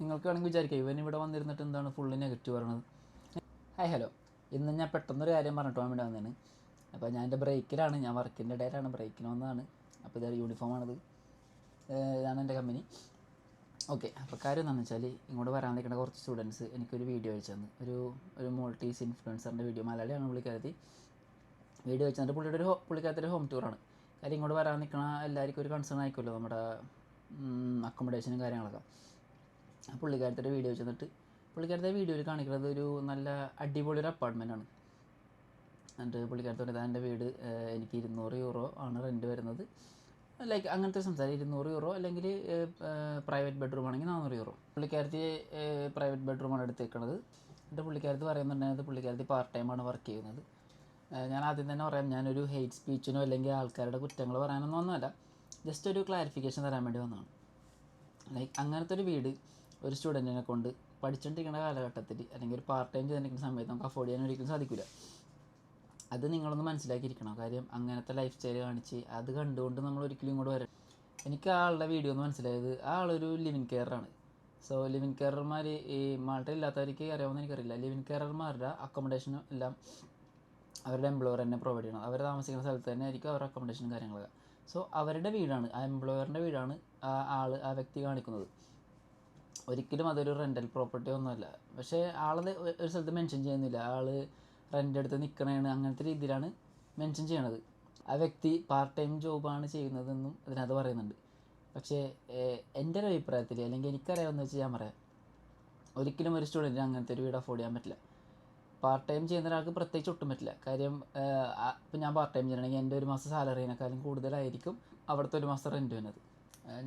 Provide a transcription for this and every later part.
നിങ്ങൾക്ക് വേണമെങ്കിൽ വിചാരിക്കാം ഇവൻ ഇവിടെ വന്നിരുന്നിട്ട് എന്താണ് ഫുള്ള് നെഗറ്റീവ് പറയണത്. ഹായ് ഹലോ ഇന്ന് ഞാൻ പെട്ടെന്നൊരു കാര്യം പറഞ്ഞിട്ട് വേണ്ടി വന്നതാണ്. അപ്പോൾ ഞാൻ എന്റെ ബ്രേക്കിലാണ് ഞാൻ വർക്കിന്റെ ഇടയിലാണ് ബ്രേക്കിന് വന്നതാണ്. അപ്പോൾ ഇതൊരു യൂണിഫോമാണിത് ഇതാണ് എന്റെ കമ്പനി ഓക്കെ അപ്പോൾ കാര്യം എന്താണെന്ന് വെച്ചാൽ ഇങ്ങോട്ട് വരാൻ നിൽക്കുന്ന കുറച്ച് സ്റ്റുഡൻസ് എനിക്കൊരു വീഡിയോ അയച്ചു തന്നു ഒരു ഒരു മോൾട്ടീസ് ഇൻഫ്ലുവൻസറിന്റെ വീഡിയോ മലയാളിയാണ് പുള്ളിക്കാരത്തി. വീഡിയോ അയച്ചു തന്നിട്ട് പുള്ളിയുടെ ഒരു പുള്ളിക്കാരത്തിന്റെ ഹോം ടൂറാണ് കാര്യം ഇങ്ങോട്ട് വരാൻ നിൽക്കുന്ന എല്ലാവർക്കും ഒരു കൺസേൺ ആയിക്കുമല്ലോ നമ്മുടെ അക്കോമഡേഷനും കാര്യങ്ങളൊക്കെ. ആ പുള്ളിക്കാരത്തിന്റെ വീഡിയോ ചെന്നിട്ട് പുള്ളിക്കാരത്തെ വീഡിയോയിൽ കാണിക്കുന്നത് ഒരു നല്ല അടിപൊളി ഒരു അപ്പാർട്ട്മെന്റാണ് എന്നിട്ട് പുള്ളിക്കാരത്തോട് എന്റെ വീട്. എനിക്ക് ഇരുന്നൂറ് യൂറോ ആണ് റെന്റ് വരുന്നത്. ലൈക്ക് അങ്ങനത്തെ സംസാരം. ഇരുന്നൂറ് യൂറോ അല്ലെങ്കിൽ പ്രൈവറ്റ് ബെഡ്റൂം ആണെങ്കിൽ നാനൂറ് യൂറോ. പുള്ളിക്കാരത്തി പ്രൈവറ്റ് ബെഡ്റൂമാണ് എടുത്തേക്കണത്. എന്നിട്ട് പുള്ളിക്കാരത്ത് പറയുന്നുണ്ടായത് പുള്ളിക്കാരത്തി പാർട്ട് ടൈമാണ് വർക്ക് ചെയ്യുന്നത്. ഞാൻ ആദ്യം തന്നെ പറയാം ഞാനൊരു ഹെയ്റ്റ് സ്പീച്ചിനോ അല്ലെങ്കിൽ ആൾക്കാരുടെ കുറ്റങ്ങൾ പറയാനൊന്നും ഒന്നുമല്ല. ജസ്റ്റ് ഒരു ക്ലാരിഫിക്കേഷൻ തരാൻ വേണ്ടി വന്നതാണ്. ലൈക്ക് അങ്ങനത്തെ ഒരു വീട് ഒരു സ്റ്റുഡന്റിനെ കൊണ്ട് പഠിച്ചുകൊണ്ടിരിക്കുന്ന കാലഘട്ടത്തിൽ അല്ലെങ്കിൽ ഒരു പാർട്ട് ടൈം ചെയ്തിരിക്കുന്ന സമയത്ത് നമുക്ക് അഫോർഡ് ചെയ്യാൻ ഒരിക്കലും സാധിക്കില്ല അത് നിങ്ങളൊന്ന് മനസ്സിലാക്കിയിരിക്കണം. കാര്യം അങ്ങനത്തെ ലൈഫ് സ്റ്റൈൽ കാണിച്ച് അത് കണ്ടുകൊണ്ട് നമ്മൾ ഒരിക്കലും ഇങ്ങോട്ട് വരും എനിക്ക് ആ ആളുടെ വീഡിയോ ഒന്ന് മനസ്സിലായത് ആ ആളൊരു ലിവിൻ കെയറാണ് സോ ലിവിൻ കെയർമാർ ഈ മാൾട്ട ഇല്ലാത്തവർക്ക് അറിയാമെന്ന് എനിക്കറിയില്ല. ലിവിൻ കെയർമാരുടെ അക്കോമഡേഷനും എല്ലാം അവരുടെ എംപ്ലോയർ തന്നെ പ്രൊവൈഡ് ചെയ്യണം. അവർ താമസിക്കുന്ന സ്ഥലത്ത് തന്നെ ആയിരിക്കും അവരുടെ അക്കോമഡേഷനും കാര്യങ്ങളൊക്കെ. സോ അവരുടെ വീടാണ് ആ എംപ്ലോയറിന്റെ വീടാണ് ആ ആൾ ആ വ്യക്തി കാണിക്കുന്നത്. ഒരിക്കലും അതൊരു റെന്റൽ പ്രോപ്പർട്ടി ഒന്നുമല്ല. പക്ഷേ ആളത് ഒരു സ്ഥലത്ത് മെൻഷൻ ചെയ്യുന്നില്ല. ആൾ റെന്റ് എടുത്ത് നിൽക്കണേണ് അങ്ങനത്തെ രീതിയിലാണ് മെൻഷൻ ചെയ്യണത്. ആ വ്യക്തി പാർട്ട് ടൈം ജോബാണ് ചെയ്യുന്നതെന്നും ഇതിനകത്ത് പറയുന്നുണ്ട്. പക്ഷേ എന്റെ ഒരു അഭിപ്രായത്തിൽ അല്ലെങ്കിൽ എനിക്കറിയാവുന്ന വെച്ച് ഞാൻ പറയാം. ഒരിക്കലും ഒരു സ്റ്റുഡന്റിന് അങ്ങനത്തെ ഒരു വീട് അഫോർഡ് ചെയ്യാൻ പറ്റില്ല. പാർട്ട് ടൈം ചെയ്യുന്ന ഒരാൾക്ക് പ്രത്യേകിച്ച് ഒട്ടും പറ്റില്ല. കാര്യം ഇപ്പം ഞാൻ പാർട്ട് ടൈം ചെയ്യണമെങ്കിൽ എന്റെ ഒരു മാസം സാലറിനേക്കാളും കൂടുതലായിരിക്കും അവിടുത്തെ ഒരു മാസം റെന്റ് വരുന്നത്.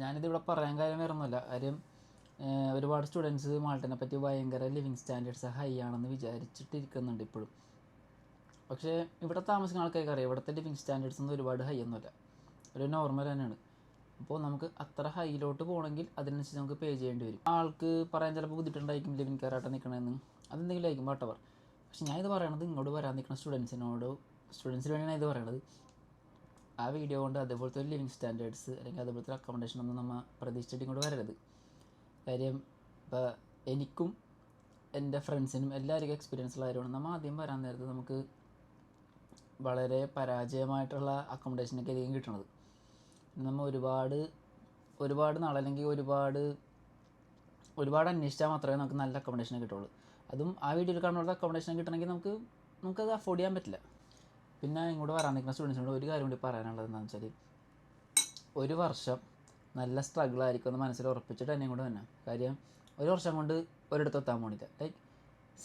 ഞാനിതിവിടെ പറയാൻ കാര്യം വരുന്നില്ല കാര്യം ഒരുപാട് സ്റ്റുഡൻസ് മാൾട്ടിനെ പറ്റി ഭയങ്കര ലിവിങ് സ്റ്റാൻഡേർഡ്സ് ഹൈ ആണെന്ന് വിചാരിച്ചിട്ടിരിക്കുന്നുണ്ട് ഇപ്പോഴും. പക്ഷേ ഇവിടെ താമസിക്കുന്ന ആൾക്കാർക്ക് അറിയാം ഇവിടുത്തെ ലിവിങ് സ്റ്റാൻഡേർഡ്സ് ഒന്നും ഒരുപാട് ഹൈ ഒന്നുമല്ല. ഒരു നോർമൽ തന്നെയാണ്. അപ്പോൾ നമുക്ക് അത്ര ഹൈയിലോട്ട് പോകണമെങ്കിൽ അതിനനുസരിച്ച് നമുക്ക് പേ ചെയ്യേണ്ടി വരും. ആൾക്ക് പറയാൻ ചിലപ്പോൾ ബുദ്ധിമുട്ടുണ്ടായിരിക്കും ലിവിങ് കയറാട്ടം നിൽക്കണമെന്ന് അതെന്തെങ്കിലും ആയിരിക്കും വാട്ടവർ പക്ഷെ ഞാൻ ഇത് പറയണത് ഇങ്ങോട്ട് വരാൻ നിൽക്കുന്ന സ്റ്റുഡൻസിനോട് സ്റ്റുഡൻസിന് വേണ്ടിയാണ് ഇത് പറയണത്. ആ വീഡിയോ കൊണ്ട് അതേപോലത്തെ ഒരു ലിവിങ് സ്റ്റാൻഡേർഡ്സ് അല്ലെങ്കിൽ അതേപോലത്തെ അക്കോമഡേഷൻ ഒന്നും നമ്മൾ പ്രതീക്ഷിച്ചിട്ട് ഇങ്ങോട്ട് വരരുത്. കാര്യം ഇപ്പോൾ എനിക്കും എന്റെ ഫ്രണ്ട്സിനും എല്ലാവർക്കും എക്സ്പീരിയൻസ് ഉള്ളവരുമാണ് നമ്മൾ ആദ്യം വരാൻ നേരത്ത് നമുക്ക് വളരെ പരാജയമായിട്ടുള്ള അക്കോമഡേഷനൊക്കെ ആയിരിക്കും കിട്ടണത്. നമ്മൾ ഒരുപാട് ഒരുപാട് നാൾ അല്ലെങ്കിൽ ഒരുപാട് ഒരുപാട് അന്വേഷിച്ചാൽ മാത്രമേ നമുക്ക് നല്ല അക്കോമഡേഷൻ കിട്ടുള്ളൂ. അതും ആ വീഡിയോയിൽ കാണുന്ന അക്കോമഡേഷൻ കിട്ടണമെങ്കിൽ നമുക്ക് നമുക്കത് അഫോർഡ് ചെയ്യാൻ പറ്റില്ല. പിന്നെ ഇങ്ങോട്ട് വരാൻ നിൽക്കുന്ന സ്റ്റുഡൻസിനോട് ഒരു കാര്യം കൂടി പറയാനുള്ളത് എന്താണെന്ന് വെച്ചാൽ ഒരു വർഷം നല്ല സ്ട്രഗിൾ ആയിരിക്കും എന്ന് മനസ്സിൽ ഉറപ്പിച്ചിട്ട് തന്നെ കൂടെ തന്നെ കാര്യം ഒരു വർഷം കൊണ്ട് ഒരിടത്ത് എത്താൻ പോണില്ല. ലൈക്ക്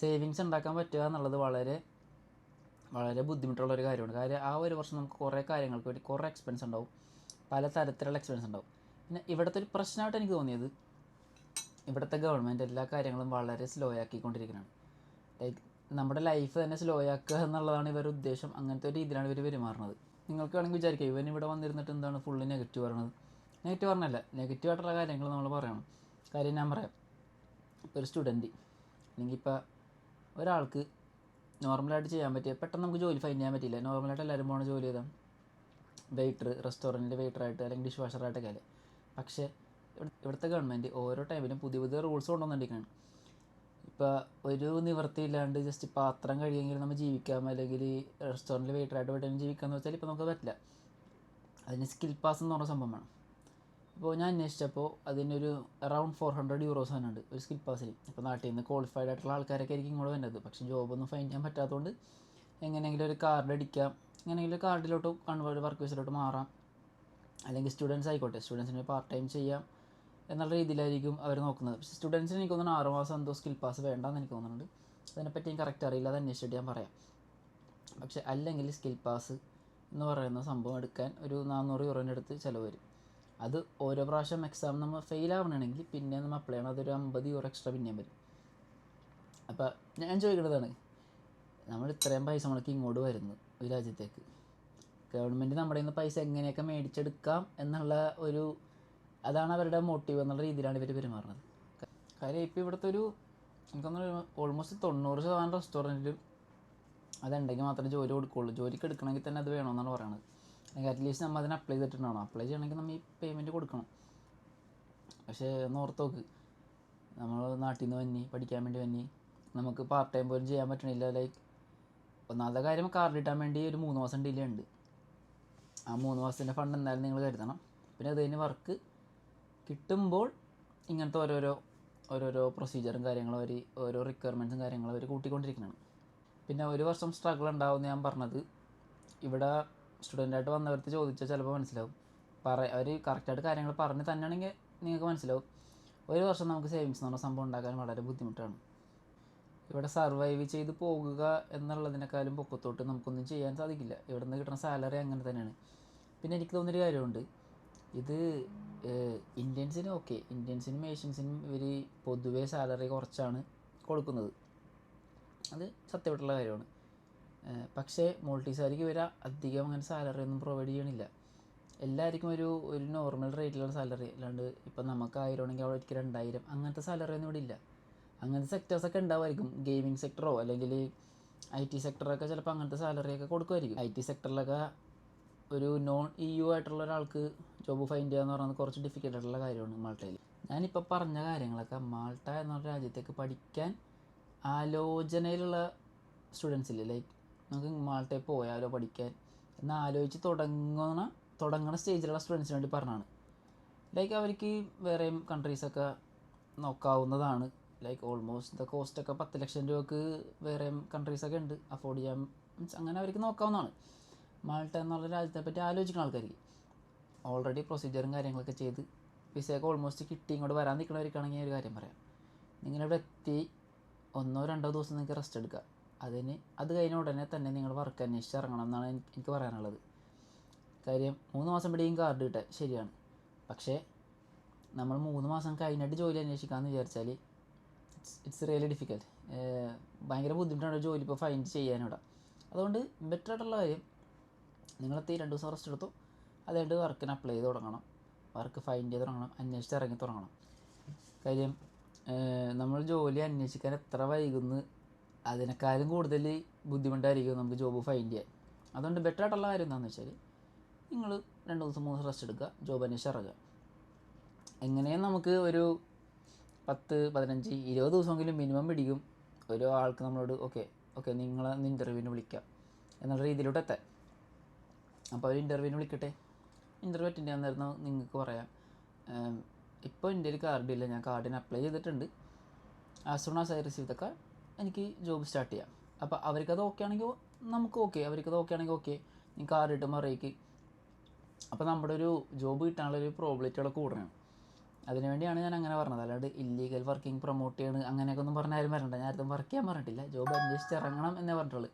സേവിങ്സ് ഉണ്ടാക്കാൻ പറ്റുക എന്നുള്ളത് വളരെ വളരെ ബുദ്ധിമുട്ടുള്ള ഒരു കാര്യമാണ്. കാര്യം ആ ഒരു വർഷം നമുക്ക് കുറേ കാര്യങ്ങൾക്ക് വേണ്ടി കുറേ എക്സ്പെൻസ് ഉണ്ടാവും. പല തരത്തിലുള്ള എക്സ്പെൻസ് ഉണ്ടാവും. പിന്നെ ഇവിടുത്തെ ഒരു പ്രശ്നമായിട്ട് എനിക്ക് തോന്നിയത് ഇവിടുത്തെ ഗവൺമെന്റ് എല്ലാ കാര്യങ്ങളും വളരെ സ്ലോ ആക്കിക്കൊണ്ടിരിക്കുന്നതാണ് ലൈക്ക് നമ്മുടെ ലൈഫ് തന്നെ സ്ലോ ആക്കുക എന്നുള്ളതാണ് ഇവരുടെ ഉദ്ദേശം. അങ്ങനത്തെ ഒരു രീതിയിലാണ് ഇവർ പെരുമാറുന്നത്. നിങ്ങൾക്ക് വേണമെങ്കിൽ വിചാരിക്കുക ഇവൻ ഇവിടെ വന്നിരുന്നിട്ട് എന്താണ് ഫുള്ള് നെഗറ്റീവ് പറയണത് നെഗറ്റീവ് പറഞ്ഞല്ല നെഗറ്റീവ് ആയിട്ടുള്ള കാര്യങ്ങൾ നമ്മൾ പറയണം. കാര്യം ഞാൻ പറയാം. ഇപ്പോൾ ഒരു സ്റ്റുഡന്റ് അല്ലെങ്കിൽ ഇപ്പോൾ ഒരാൾക്ക് നോർമലായിട്ട് ചെയ്യാൻ പറ്റിയ പെട്ടെന്ന് നമുക്ക് ജോലി ഫൈൻ ചെയ്യാൻ പറ്റില്ല നോർമലായിട്ട് എല്ലാവരും പോണ ജോലി ചെയ്താൽ വെയിറ്റർ റെസ്റ്റോറന്റിന്റെ വെയിറ്ററായിട്ട് അല്ലെങ്കിൽ ഡിഷ് വാഷറായിട്ടൊക്കെ അല്ലേ? പക്ഷേ ഇവിടെ- ഇവിടുത്തെ ഗവൺമെന്റ് ഓരോ ടൈമിലും പുതിയ പുതിയ റൂൾസ് കൊണ്ടുവന്നിരിക്കുകയാണ് ഇപ്പോൾ ഒരു നിവൃത്തിയില്ലാണ്ട് ജസ്റ്റ് പാത്രം കഴിയെങ്കിൽ നമ്മൾ ജീവിക്കാം അല്ലെങ്കിൽ റെസ്റ്റോറന്റിൽ വെയിറ്ററായിട്ട് പോയിട്ട് ജീവിക്കാമെന്ന് വെച്ചാൽ ഇപ്പോൾ നമുക്ക് പറ്റില്ല. അതിന് സ്കിൽ പാസ് എന്ന് പറഞ്ഞ സംഭവം വേണം ഇപ്പോൾ ഞാൻ അന്വേഷിച്ചപ്പോൾ അതിനൊരു അറൗണ്ട് ഫോർ ഹൺഡ്രഡ് യൂറോസ് തന്നെ ഉണ്ട് ഒരു സ്കിൽ പാസിൽ ഇപ്പോൾ നാട്ടിൽ നിന്ന് ക്വാളിഫൈഡ് ആയിട്ടുള്ള ആൾക്കാരൊക്കെ ആയിരിക്കും ഇങ്ങോട്ട് വരുന്നത് പക്ഷേ ജോബൊന്നും ഫൈൻഡ് ചെയ്യാൻ പറ്റാത്തതുകൊണ്ട് എങ്ങനെയെങ്കിലും ഒരു കാർഡ് അടിക്കാം. എങ്ങനെയെങ്കിലും കാർഡിലോട്ട് കൺവേർട്ട് വർക്ക് ബേസിലോട്ട് മാറാം. അല്ലെങ്കിൽ സ്റ്റുഡൻസ് ആയിക്കോട്ടെ. സ്റ്റുഡൻസിന് പാർട്ട് ടൈം ചെയ്യാം എന്നുള്ള രീതിയിലായിരിക്കും അവർ നോക്കുന്നത്. പക്ഷേ സ്റ്റുഡൻസിന് എനിക്ക് തോന്നുന്നു ആറ് മാസം എന്തോ സ്കിൽ പാസ് വേണ്ടെന്ന് എനിക്ക് തോന്നുന്നുണ്ട്. അതിനെപ്പറ്റി എനിക്ക് കറക്റ്റ് അറിയില്ല. അത് അന്വേഷിച്ചിട്ട് ഞാൻ പറയാം. പക്ഷേ അല്ലെങ്കിൽ സ്കിൽ പാസ് എന്ന് പറയുന്ന സംഭവം എടുക്കാൻ ഒരു നാനൂറ് യൂറോന്റെ അടുത്ത് ചിലവ് വരും. അത് ഓരോ പ്രാവശ്യം എക്സാം നമ്മൾ ഫെയിൽ ആവണമെങ്കിൽ പിന്നെ നമ്മൾ അപ്ലൈ ചെയ്യണം. അതൊരു അമ്പത് യൂറോ എക്സ്ട്രാ പിന്നെയും വരും. അപ്പോൾ ഞാൻ ചോദിക്കുന്നതാണ് നമ്മൾ ഇത്രയും പൈസ നമ്മൾക്ക് ഇങ്ങോട്ട് വരുന്നു ഒരു രാജ്യത്തേക്ക്. ഗവൺമെന്റ് നമ്മുടെ നിന്ന് പൈസ എങ്ങനെയൊക്കെ മേടിച്ചെടുക്കാം എന്നുള്ള ഒരു അതാണ് അവരുടെ മോട്ടീവ് എന്നുള്ള രീതിയിലാണ് ഇവർ പെരുമാറുന്നത്. കാര്യം ഇപ്പോൾ ഇവിടുത്തെ ഒരു എനിക്കൊന്നും ഓൾമോസ്റ്റ് തൊണ്ണൂറ് ശതമാനം റെസ്റ്റോറന്റിലും അതുണ്ടെങ്കിൽ മാത്രമേ ജോലി കൊടുക്കുകയുള്ളൂ ജോലിക്ക് എടുക്കണമെങ്കിൽ തന്നെ അത് വേണമെന്നാണ് പറയുന്നത്. അല്ലെങ്കിൽ അറ്റ്ലീസ്റ്റ് നമ്മൾ അതിന് അപ്ലൈ ചെയ്തിട്ടുണ്ടാവണം. അപ്ലൈ ചെയ്യണമെങ്കിൽ നമ്മൾ ഈ പേയ്മെന്റ് കൊടുക്കണം. പക്ഷേ ഒന്ന് ഓർത്ത് നോക്ക്. നമ്മൾ നാട്ടിൽ നിന്ന് വന്നി പഠിക്കാൻ വേണ്ടി വന്നി. നമുക്ക് പാർട്ട് ടൈം പോലും ചെയ്യാൻ പറ്റണില്ല. ലൈക്ക് ഒന്നാമത്തെ കാര്യം കാർഡ് കിട്ടാൻ വേണ്ടി ഒരു മൂന്ന് മാസം ഡിലേ ഉണ്ട് ആ മൂന്ന് മാസത്തിന്റെ ഫണ്ട് എന്തായാലും നിങ്ങൾ കരുതണം. പിന്നെ അത് കഴിഞ്ഞ് വർക്ക് കിട്ടുമ്പോൾ ഇങ്ങനത്തെ ഓരോരോ ഓരോരോ പ്രൊസീജിയറും കാര്യങ്ങളും അവർ ഓരോ റിക്വയർമെന്റ്സും കാര്യങ്ങളും അവർ കൂട്ടിക്കൊണ്ടിരിക്കുന്നതാണ് പിന്നെ ഒരു വർഷം സ്ട്രഗിൾ ഉണ്ടാവും ഞാൻ പറഞ്ഞത്. ഇവിടെ സ്റ്റുഡന്റായിട്ട് വന്നവർക്ക് ചോദിച്ചാൽ ചിലപ്പോൾ മനസ്സിലാവും. പറ അവർ കറക്റ്റായിട്ട് കാര്യങ്ങൾ പറഞ്ഞ് തന്നെയാണെങ്കിൽ നിങ്ങൾക്ക് മനസ്സിലാവും. ഒരു വർഷം നമുക്ക് സേവിങ്സ് എന്ന് പറഞ്ഞ സംഭവം ഉണ്ടാക്കാൻ വളരെ ബുദ്ധിമുട്ടാണ്. ഇവിടെ സർവൈവ് ചെയ്ത് പോകുക എന്നുള്ളതിനേക്കാളും പൊക്കത്തോട്ട് നമുക്കൊന്നും ചെയ്യാൻ സാധിക്കില്ല. ഇവിടെ നിന്ന് കിട്ടുന്ന സാലറി അങ്ങനെ തന്നെയാണ്. പിന്നെ എനിക്ക് തോന്നിയൊരു കാര്യമുണ്ട്. ഇത് ഇന്ത്യൻസിന് ഓക്കെ ഇന്ത്യൻസിനും ഏഷ്യൻസിനും ഇവർ പൊതുവേ സാലറി കുറച്ചാണ് കൊടുക്കുന്നത്. അത് സത്യമായിട്ടുള്ള കാര്യമാണ്. പക്ഷേ മോൾട്ടീസുകാർക്ക് ഇവർ അധികം അങ്ങനെ സാലറി ഒന്നും പ്രൊവൈഡ് ചെയ്യണില്ല. എല്ലാവർക്കും ഒരു ഒരു നോർമൽ റേറ്റിലുള്ള സാലറി അല്ലാണ്ട് ഇപ്പം നമുക്ക് ആയിരം ആണെങ്കിൽ ഒരിക്കലും രണ്ടായിരം അങ്ങനത്തെ സാലറി ഒന്നും ഇവിടെ ഇല്ല. അങ്ങനത്തെ സെക്ടേഴ്സൊക്കെ ഉണ്ടാവുമായിരിക്കും. ഗെയിമിംഗ് സെക്ടറോ അല്ലെങ്കിൽ ഐ ടി സെക്ടറൊക്കെ ചിലപ്പോൾ അങ്ങനത്തെ സാലറിയൊക്കെ കൊടുക്കുമായിരിക്കും. ഐ ടി സെക്ടറിലൊക്കെ ഒരു നോൺ ഇ യു ആയിട്ടുള്ള ഒരാൾക്ക് ജോബ് ഫൈൻഡ് ചെയ്യുക എന്ന് പറയുന്നത് കുറച്ച് ഡിഫിക്കൽട്ട് ആയിട്ടുള്ള കാര്യമാണ് മാൾട്ടയിൽ. ഞാനിപ്പോൾ പറഞ്ഞ കാര്യങ്ങളൊക്കെ മാൾട്ട എന്ന രാജ്യത്തേക്ക് പഠിക്കാൻ ആലോചനയിലുള്ള സ്റ്റുഡൻസില്ലേ ലൈക്ക് നമുക്ക് മാൾട്ടയിൽ പോയാലോ പഠിക്കാൻ. എന്ന് ആലോചിച്ച് തുടങ്ങുന്ന തുടങ്ങുന്ന സ്റ്റേജിലുള്ള സ്റ്റുഡൻസിന് വേണ്ടി പറഞ്ഞാണ്. ലൈക്ക് അവർക്ക് വേറെയും കൺട്രീസൊക്കെ നോക്കാവുന്നതാണ്. ലൈക്ക് ഓൾമോസ്റ്റ് ദ കോസ്റ്റ് ഒക്കെ പത്ത് ലക്ഷം രൂപക്ക് വേറെയും കൺട്രീസൊക്കെ ഉണ്ട്. അഫോർഡ് ചെയ്യാൻ മീൻസ് അങ്ങനെ അവർക്ക് നോക്കാവുന്നതാണ്. മാൾട്ട എന്നുള്ള രാജ്യത്തെ പറ്റി ആലോചിക്കുന്ന ആൾക്കാർക്ക് ഓൾറെഡി പ്രൊസീജിയറും കാര്യങ്ങളൊക്കെ ചെയ്ത് വിസയൊക്കെ ഓൾമോസ്റ്റ് കിട്ടി ഇങ്ങോട്ട് വരാൻ നിൽക്കുന്നവർക്കാണെങ്കിൽ ഒരു കാര്യം പറയാം. നിങ്ങളിവിടെ എത്തി ഒന്നോ രണ്ടോ ദിവസം നിങ്ങൾക്ക് റെസ്റ്റ് എടുക്കുക അതിന് അത് കഴിഞ്ഞ ഉടനെ തന്നെ നിങ്ങൾ വർക്ക് അന്വേഷിച്ച് ഇറങ്ങണം എന്നാണ് എനിക്ക് പറയാനുള്ളത്. കാര്യം മൂന്ന് മാസം പിടിയും കാർഡ് കിട്ടാൻ ശരിയാണ്. പക്ഷേ നമ്മൾ മൂന്ന് മാസം കഴിഞ്ഞിട്ട് ജോലി അന്വേഷിക്കാമെന്ന് വിചാരിച്ചാൽ ഇറ്റ്സ് ഇറ്റ്സ് റിയലി ഡിഫിക്കൽട്ട് ഭയങ്കര ബുദ്ധിമുട്ടാണ് ജോലി ഇപ്പോൾ ഫൈൻഡ് ചെയ്യാനിവിടെ അതുകൊണ്ട് ബെറ്റർ ആയിട്ടുള്ള കാര്യം നിങ്ങളെത്തി രണ്ട് ദിവസം റെസ്റ്റ് എടുത്തു. അതായത് വർക്കിന് അപ്ലൈ ചെയ്ത് തുടങ്ങണം. വർക്ക് ഫൈൻഡ് ചെയ്ത് തുടങ്ങണം അന്വേഷിച്ച് ഇറങ്ങി തുടങ്ങണം. കാര്യം നമ്മൾ ജോലി അന്വേഷിക്കാൻ എത്ര വൈകുന്നു അതിനേക്കാളും കൂടുതൽ ബുദ്ധിമുട്ടായിരിക്കും നമുക്ക് ജോബ് ഫൈൻഡ് ചെയ്യാൻ. അതുകൊണ്ട് ബെറ്റർ ആയിട്ടുള്ള കാര്യം എന്താണെന്ന് വെച്ചാൽ നിങ്ങൾ രണ്ട് ദിവസം മൂന്ന് ദിവസം റെസ്റ്റ് എടുക്കുക ജോബ് അന്വേഷിച്ച് ഇറങ്ങുക. എങ്ങനെയും നമുക്ക് ഒരു പത്ത് പതിനഞ്ച് ഇരുപത് ദിവസമെങ്കിലും മിനിമം പിടിക്കും. ഒരു ആൾക്ക് നമ്മളോട് ഓക്കെ ഓക്കെ നിങ്ങളെ ഇന്റർവ്യൂവിന് വിളിക്കാം എന്നുള്ള രീതിയിലോട്ട് എത്താൻ. അപ്പോൾ അവർ ഇന്റർവ്യൂവിന് വിളിക്കട്ടെ? ഇന്റർവ്യൂ അറ്റൻഡ് ചെയ്യാൻ നിങ്ങൾക്ക് പറയാം ഇപ്പോൾ എന്റെ ഒരു കാർഡ് ഇല്ല. ഞാൻ കാർഡിന് അപ്ലൈ ചെയ്തിട്ടുണ്ട്. As soon as I receive the card എനിക്ക് ജോബ് സ്റ്റാർട്ട് ചെയ്യാം. അപ്പോൾ അവർക്കത് ഓക്കെ ആണെങ്കിൽ നമുക്ക് ഓക്കെ അവർക്കത് ഓക്കെ ആണെങ്കിൽ ഓക്കെ നീ കാർഡ് കിട്ടുമ്പോൾ അറിയിക്ക് അപ്പോൾ നമ്മുടെ ഒരു ജോബ് കിട്ടാനുള്ള ഒരു പ്രോബിലിറ്റികൾ കൂടണം അതിനുവേണ്ടിയാണ് ഞാൻ അങ്ങനെ പറഞ്ഞത്. അല്ലാണ്ട് ഇല്ലീഗൽ വർക്കിംഗ് പ്രൊമോട്ട് ചെയ്യണം അങ്ങനെയൊക്കെ ഒന്നും പറഞ്ഞ ആരും വരണ്ട. ഞാൻ ആരും വർക്ക് ചെയ്യാൻ പറഞ്ഞിട്ടില്ല. ജോബ് അന്വേഷിച്ച് ഇറങ്ങണം എന്നേ പറഞ്ഞിട്ടുള്ളൂ.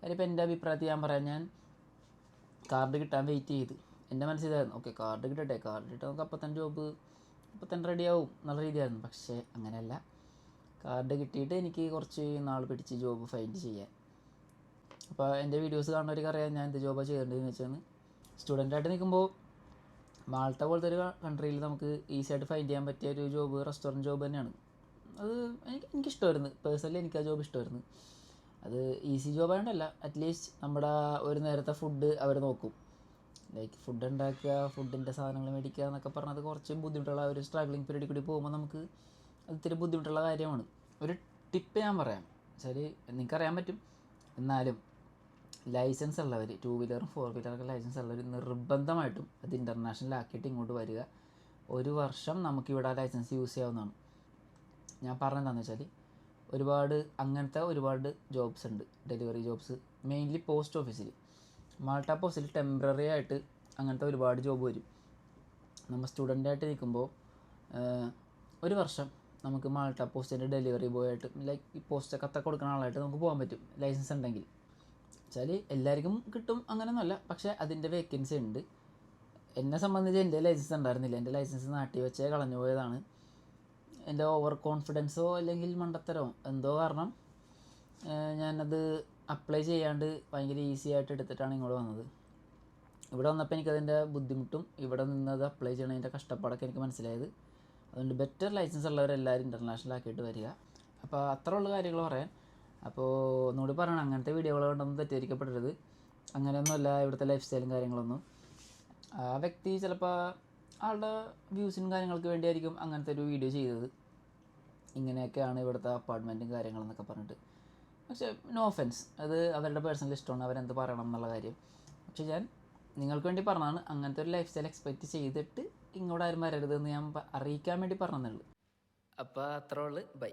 കാര്യം ഇപ്പോൾ എന്റെ അഭിപ്രായത്തിൽ ഞാൻ പറയാം. ഞാൻ കാർഡ് കിട്ടാൻ വെയിറ്റ് ചെയ്ത്. എന്റെ മനസ്സിലായിരുന്നു. ഓക്കെ കാർഡ് കിട്ടട്ടെ. കാർഡ് കിട്ടാൻ നമുക്ക് അപ്പം തന്നെ ജോബ് അപ്പം തന്നെ റെഡിയാവും എന്നുള്ള രീതിയായിരുന്നു. പക്ഷേ അങ്ങനെയല്ല. കാർഡ് കിട്ടിയിട്ട് എനിക്ക് കുറച്ച് നാൾ പിടിച്ച് ജോബ് ഫൈൻഡ് ചെയ്യാൻ. അപ്പോൾ എന്റെ വീഡിയോസ് കാണുന്നവർക്ക് അറിയാം ഞാൻ എന്ത് ജോബാണ് ചെയ്യേണ്ടതെന്ന് വെച്ചാൽ സ്റ്റുഡന്റായിട്ട് നിൽക്കുമ്പോൾ മാൾട്ട പോലത്തെ ഒരു കൺട്രിയിൽ നമുക്ക് ഈസി ആയിട്ട് ഫൈൻഡ് ചെയ്യാൻ പറ്റിയ ഒരു ജോബ് റെസ്റ്റോറന്റ് ജോബ് തന്നെയാണ്. അത് എനിക്ക് എനിക്കിഷ്ടമായിരുന്നു. പേഴ്സണലി എനിക്ക് ആ ജോബ് ഇഷ്ടമായിരുന്നു. അത് ഈസി ജോബ് ആയതുകൊണ്ടല്ല അറ്റ്ലീസ്റ്റ് നമ്മുടെ ഒരു നേരത്തെ ഫുഡ് അവർ നോക്കും. ലൈക്ക് ഫുഡ് ഉണ്ടാക്കുക ഫുഡിന്റെ സാധനങ്ങൾ മേടിക്കുക എന്നൊക്കെ പറഞ്ഞത് കുറച്ച് ബുദ്ധിമുട്ടുള്ള ഒരു സ്ട്രഗ്ലിംഗ് പീരീഡിൽ കൂടി പോകുമ്പോൾ നമുക്ക് ഇത്തിരി ബുദ്ധിമുട്ടുള്ള കാര്യമാണ്. ഒരു ടിപ്പ് ഞാൻ പറയാം. വെച്ചാൽ നിങ്ങൾക്കറിയാൻ പറ്റും. എന്നാലും ലൈസൻസ് ഉള്ളവർ ടു വീലറും ഫോർ വീലറൊക്കെ ലൈസൻസ് ഉള്ളവർ നിർബന്ധമായിട്ടും അത് ഇന്റർനാഷണൽ ആക്കിയിട്ട് ഇങ്ങോട്ട് വരിക. ഒരു വർഷം നമുക്കിവിടെ ആ ലൈസൻസ് യൂസ് ചെയ്യാവുന്നതാണ്. ഞാൻ പറഞ്ഞതെന്താന്ന് വെച്ചാൽ ഒരുപാട് അങ്ങനത്തെ ഒരുപാട് ജോബ്സ് ഉണ്ട്. ഡെലിവറി ജോബ്സ് മെയിൻലി പോസ്റ്റ് ഓഫീസിൽ മാൾട്ട പോസ്റ്റിൽ ടെമ്പററി ആയിട്ട് അങ്ങനത്തെ ഒരുപാട് ജോബ് വരും. നമ്മൾ സ്റ്റുഡന്റായിട്ട് നിൽക്കുമ്പോൾ ഒരു വർഷം നമുക്ക് മാൾട്ട പോസ്റ്റിന്റെ ഡെലിവറി ബോയ് ആയിട്ട് ലൈക്ക് ഈ പോസ്റ്റ് കത്ത കൊടുക്കുന്ന ആളായിട്ട് നമുക്ക് പോകാൻ പറ്റും ലൈസൻസ് ഉണ്ടെങ്കിൽ. വെച്ചാൽ എല്ലാവർക്കും കിട്ടും അങ്ങനെയൊന്നുമല്ല പക്ഷേ അതിന്റെ വേക്കൻസി ഉണ്ട്. എന്നെ സംബന്ധിച്ച് എന്റെ ലൈസൻസ് ഉണ്ടായിരുന്നില്ല. എന്റെ ലൈസൻസ് നാട്ടി വെച്ചേ കളഞ്ഞു പോയതാണ്. എന്റെ ഓവർ കോൺഫിഡൻസോ അല്ലെങ്കിൽ മണ്ടത്തരമോ എന്തോ കാരണം ഞാനത് അപ്ലൈ ചെയ്യാണ്ട് ഭയങ്കര ഈസി ആയിട്ട് എടുത്തിട്ടാണ് ഇങ്ങോട്ട് വന്നത്. ഇവിടെ വന്നപ്പോൾ എനിക്കതിന്റെ ബുദ്ധിമുട്ടും ഇവിടെ നിന്നത് അപ്ലൈ ചെയ്യണതിന്റെ കഷ്ടപ്പാടൊക്കെ എനിക്ക് മനസ്സിലായത്. അതുകൊണ്ട് ബെറ്റർ ലൈസൻസ് ഉള്ളവരെല്ലാവരും ഇന്റർനാഷണൽ ആക്കിയിട്ട് വരിക. അപ്പോൾ അത്ര ഉള്ള കാര്യങ്ങൾ പറയാൻ. അപ്പോൾ ഒന്നുകൂടി പറയണം അങ്ങനത്തെ വീഡിയോകൾ കൊണ്ടൊന്നും തെറ്റിദ്ധരിക്കപ്പെടരുത്. അങ്ങനെയൊന്നുമല്ല ഇവിടുത്തെ ലൈഫ് സ്റ്റൈലും കാര്യങ്ങളൊന്നും. ആ വ്യക്തി ചിലപ്പോൾ ആളുടെ വ്യൂസിനും കാര്യങ്ങൾക്ക് വേണ്ടിയായിരിക്കും അങ്ങനത്തെ ഒരു വീഡിയോ ചെയ്തത്. ഇങ്ങനെയൊക്കെയാണ് ഇവിടുത്തെ അപ്പാർട്ട്മെന്റും കാര്യങ്ങളെന്നൊക്കെ പറഞ്ഞിട്ട്. പക്ഷേ നോ ഒഫെൻസ് അത് അവരുടെ പേഴ്സണൽ ഇഷ്ടമാണ് അവരെന്ത് പറയണം എന്നുള്ള കാര്യം. പക്ഷേ ഞാൻ നിങ്ങൾക്ക് വേണ്ടി പറഞ്ഞാണ് അങ്ങനത്തെ ഒരു ലൈഫ് സ്റ്റൈൽ എക്സ്പെക്റ്റ് ചെയ്തിട്ട് ഇങ്ങോട്ട് ആരും വരരുതെന്ന് ഞാൻ അറിയിക്കാൻ വേണ്ടി പറഞ്ഞതേ ഉള്ളൂ അപ്പോൾ അത്രേ ഉള്ളൂ. ബൈ.